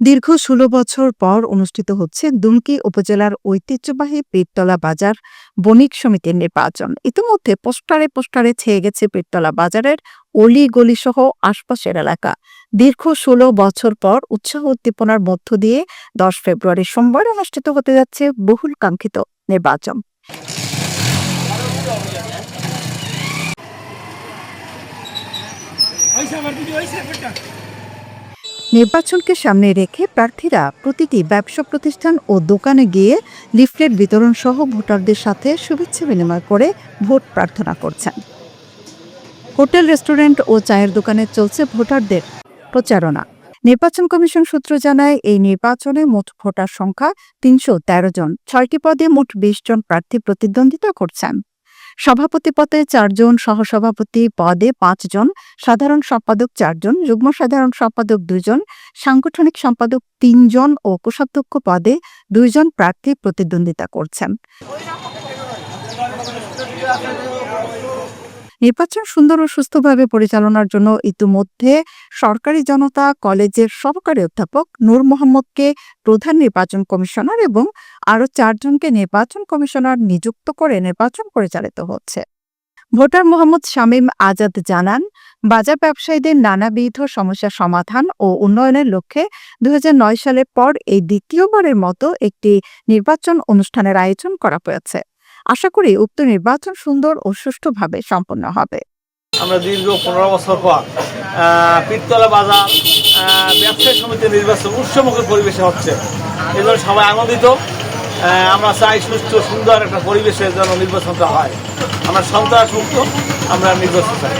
দীর্ঘ ষোলো বছর পর অনুষ্ঠিত হচ্ছে দুমকি উপজেলার ঐতিহ্যবাহী পীরতলা বাজার বণিক সমিতির নির্বাচন। ইতিমধ্যে পোস্টারে পোস্টারে ছেয়ে গেছে পীরতলা বাজারের অলি গলি সহ আশপাশের এলাকা। দীর্ঘ ষোলো বছর পর উৎসাহ উদ্দীপনার মধ্য দিয়ে দশ ফেব্রুয়ারি সোমবার অনুষ্ঠিত হতে যাচ্ছে বহুল কাঙ্ক্ষিত নির্বাচন। নির্বাচনকে সামনে রেখে প্রার্থীরা প্রতিটি ব্যবসা প্রতিষ্ঠান ও দোকানে গিয়ে লিফলেট বিতরণ সহ ভোটারদের সাথে শুভেচ্ছা বিনিময় করে ভোট প্রার্থনা করছেন। হোটেল, রেস্টুরেন্ট ও চায়ের দোকানে চলছে ভোটারদের প্রচারণা। নির্বাচন কমিশন সূত্র জানায়, এই নির্বাচনে মোট ভোটার সংখ্যা তিনশো তেরো জন। ছয়টি পদে মোট বিশ জন প্রার্থী প্রতিদ্বন্দ্বিতা করছেন। সভাপতি পদে চারজন, সহসভাপতি পদে পাঁচজন, সাধারণ সম্পাদক চারজন, যুগ্ম সাধারণ সম্পাদক দুজন, সাংগঠনিক সম্পাদক তিনজন ও কোষাধ্যক্ষ পদে দুইজন প্রার্থী প্রতিদ্বন্দ্বিতা করছেন। নির্বাচন সুন্দর ও সুস্থভাবে পরিচালনার জন্য ইতিমধ্যে সরকারি জনতা, কলেজের সহকারী অধ্যাপক নূর মোহাম্মদকে প্রধান নির্বাচন কমিশনার এবং আরও চারজনকে নির্বাচন কমিশনার নিযুক্ত করে নির্বাচন পরিচালিত হচ্ছে। ভোটার মোহাম্মদ শামীম আজাদ জানান, বাজার ব্যবসায়ীদের নানাবিধ সমস্যা সমাধান ও উন্নয়নের লক্ষ্যে দুই হাজার নয় সালের পর এই দ্বিতীয়বারের মতো একটি নির্বাচন অনুষ্ঠানের আয়োজন করা হয়েছে। আশা করি উক্ত নির্বাচন সুন্দর ও সুষ্ঠুভাবে সম্পন্ন হবে। আমরা দীর্ঘ পনেরো বছর পর পিতলা বাজার ব্যবসায়ী সমিতির নির্বাচন উৎসমুখী পরিবেশে হচ্ছে। এজন্য সবাই আনন্দিত আমরা চাই সুস্থ, সুন্দর একটা পরিবেশের যেন নির্বাচনটা হয়। আমরা সন্ত্রাস মুক্ত আমরা নির্বাচন চাই